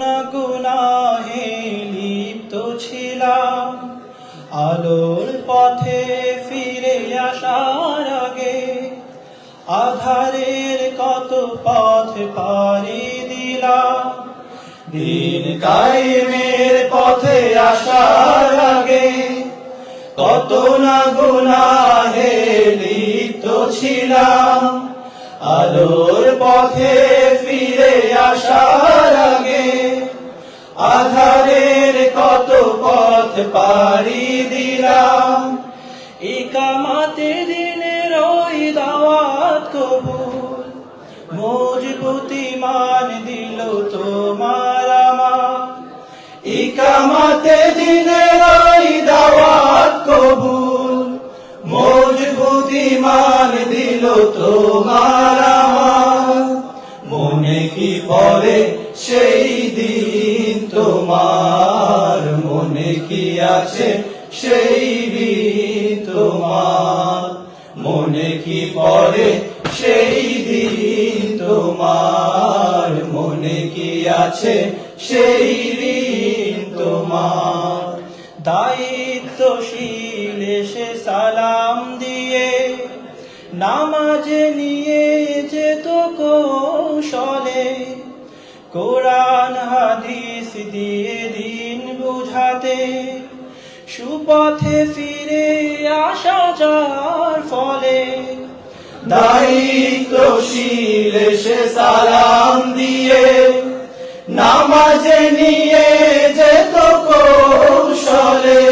না গুনাহে লিপ্ত ছিলাম। আলোর পথে ফিরে আসার আগে আধারের কত পথ পাড়ি দিলাম। দিন কায়েমের পথে আসার আগে কত না গুনাহে লিপ্ত ছিলাম। আলোর পথে ফিরে আসার আধারের কত পথ পাড়ি দিলাম। ইকামাতে দিনের ওই দাওয়াত কবুল। মজবুতি মান দিল তোমার আমার। ইকামাতে দিনের ওই দাওয়াত কবুল। মজবুতি মান দিল তোমার আমার। মনে কি পড়ে সেই দিন? তোমার মনে কি আছে? সেই দিন তোমার মনে কি পড়ে? সেই দিন তোমার মনে কি আছে? সেই দিন তোমার দায়িত্বশীল এসে সালাম দিয়ে নামাজ নিয়ে যেত কৌশলে কোরআন, হাদিস দিয়ে দিন বুঝাতে, সুপথে ফিরে আসা যার ফলে দায়িত্বশীল এসে সালাম দিয়ে, নামাজে নিয়ে যেত কৌশলে,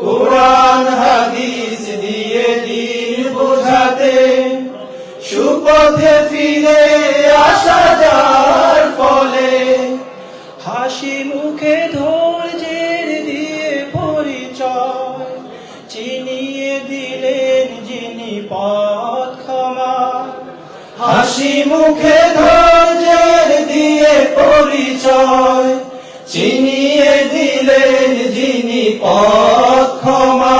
কোরআন, হাদিস দিয়ে দিন বোঝাতে, সুপথে ফিরে আসা যার ফলে হাসি মুখে ধৈর্যের দিয়ে পরিচয় চিনিয়ে দিলেন যিনি পথ ক্ষমা হাসি মুখে ধৈর্যের দিয়ে পরিচয় চিনিয়ে দিলেন যিনি পথ ক্ষমা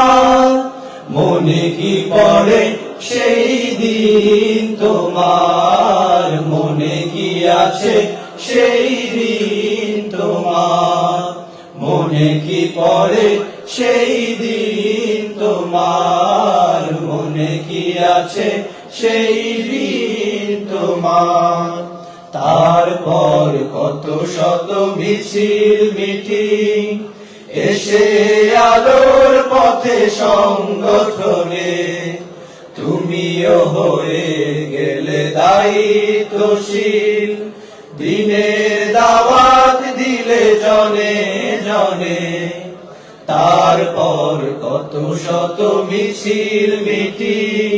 মনে কি পড়ে সেই দিন তোমার? মনে কি আছে সেই দিন তোমার। মনে কি পড়ে? সেই দিন তোমার। মনে কি আছে? সেই দিন তোমার। তারপর কত শত মিছিল মিটিং। এসে আলোর পথে সংগঠনে। তুমিও হয়ে গেলে দায়িত্বশীল। দিনের দাওয়াত দিলে জনে জনে, তারপর কত শত মিছিল, মিটিং,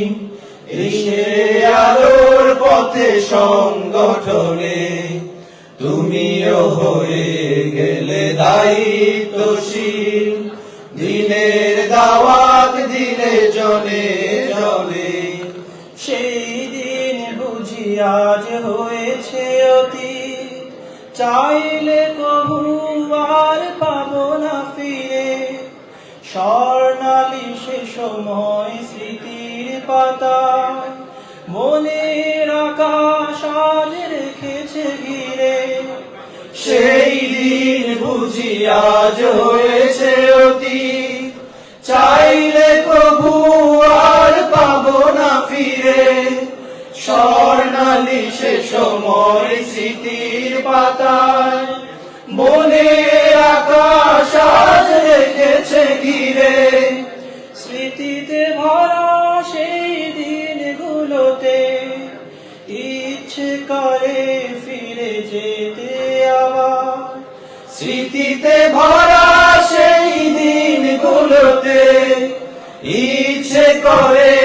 এসে আলোর পথে সংগঠনে। তুমিও হয়ে গেলে দায়িত্বশীল দিনের আজ হয়েছে অতি। চাইলে কবু আর পাবো না ফিরে। স্বর্ণালী সে সময় স্মৃতির পাতা। মনের আকাশ আজ রেখেছে ঘিরে। সেই দিন বুঝি আজ হয়েছে মনের আকাশ রেখেছে ঘিরে। স্মৃতিতে ভরা সেই দিনগুলোতে ইচ্ছে করে ফিরে যেতে আবার। স্মৃতিতে ভরা সেই দিনগুলোতে ইচ্ছে করে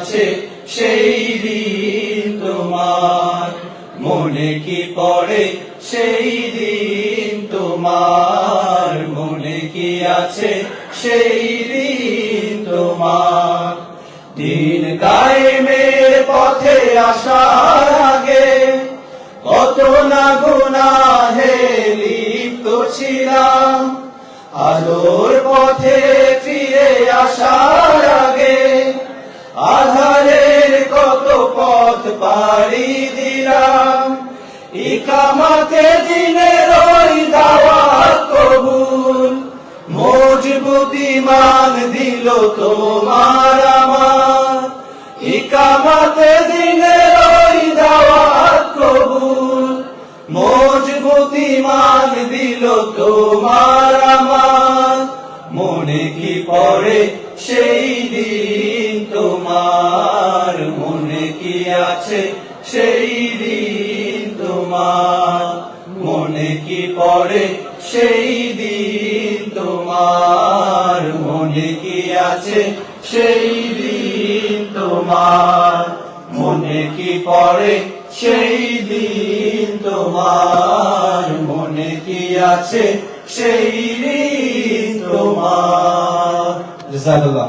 আছে সেই দিন তোমার। মনে কি পড়ে সেই দিন তোমার? মনে কি আছে সেই দিন তোমার? দিন কায়েমের পথে আসার আগে কত না গুনাহে লিপ্ত ছিলাম। আলোর দিল তোমার আমার। মনে কি পড়ে সেই দিন তোমার? মনে কি আছে সেই দিন তোমার? মনে কি পড়ে সেই দিন তোমার? মনে কি আছে সেই দিন তোমার? মনে কি পড়ে সেই দিন তোমার মনে কি আছে? সেই দিন তোমার জাজাকাল্লাহ।